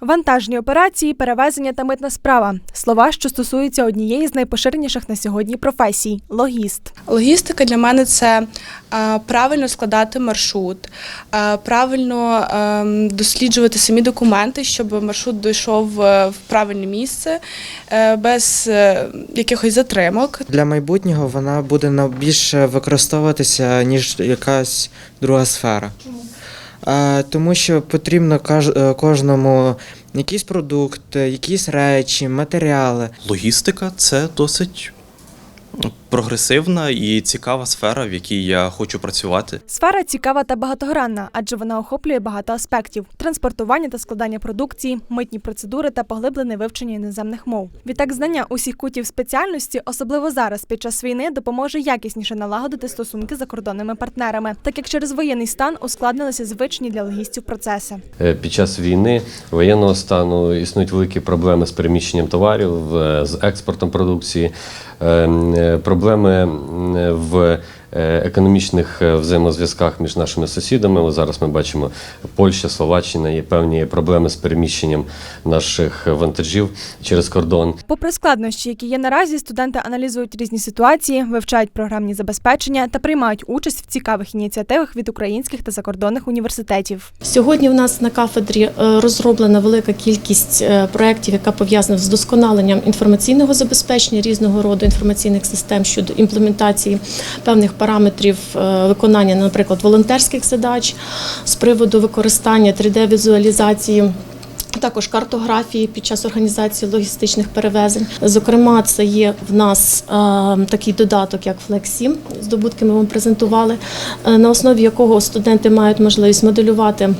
Вантажні операції, перевезення та митна справа слова, що стосуються однієї з найпоширеніших на сьогодні професій логіст. Логістика для мене це правильно складати маршрут, правильно досліджувати самі документи, щоб маршрут дійшов е, в правильне місце е, без е, якихось затримок. Для майбутнього вона буде на- більше використовуватися, ніж якась друга сфера. Е, Тому що потрібно е, кожному якийсь продукт, е, якісь речі, матеріали. Логістика це досить прогресивна і цікава сфера, в якій я хочу працювати. Сфера цікава та багатогранна, адже вона охоплює багато аспектів: транспортування та складання продукції, митні процедури та поглиблене вивчення іноземних мов. Відтак, знання усіх кутів спеціальності, особливо зараз під час війни, допоможе якісніше налагодити стосунки з закордонними партнерами, так як через воєнний стан ускладнилися звичні для логістів процеси. Е, Під час війни воєнного стану існують великі проблеми з переміщенням товарів, з експортом продукції, е, е, проблеми в економічних е, взаємозв'язках між нашими сусідами. Зараз ми бачимо Польща, Словаччина, є певні проблеми з переміщенням наших вантажів через кордон. Попри складнощі, які є наразі, студенти аналізують різні ситуації, вивчають програмні забезпечення та приймають участь в цікавих ініціативах від українських та закордонних університетів. Сьогодні в нас на кафедрі е, розроблена велика кількість е, проєктів, яка пов'язана з вдосконаленням інформаційного забезпечення різного роду інформаційних систем щодо імплементації певних параметрів е, виконання, наприклад, волонтерських задач з приводу використання 3D-візуалізації. Також картографії під час організації логістичних перевезень. Зокрема, це є в нас е, такий додаток, як FlexSim, здобутки ми вам презентували, е, на основі якого студенти мають можливість моделювати.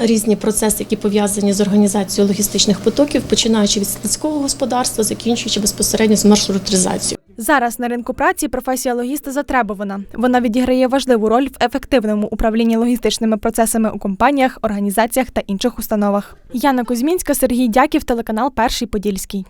Різні процеси, які пов'язані з організацією логістичних потоків, починаючи від складського господарства, закінчуючи безпосередньо з маршрутизацією. Зараз на ринку праці професія логіста затребувана. Вона відіграє важливу роль в ефективному управлінні логістичними процесами у компаніях, організаціях та інших установах. Яна Кузьмінська, Сергій Дяків, телеканал Перший Подільський.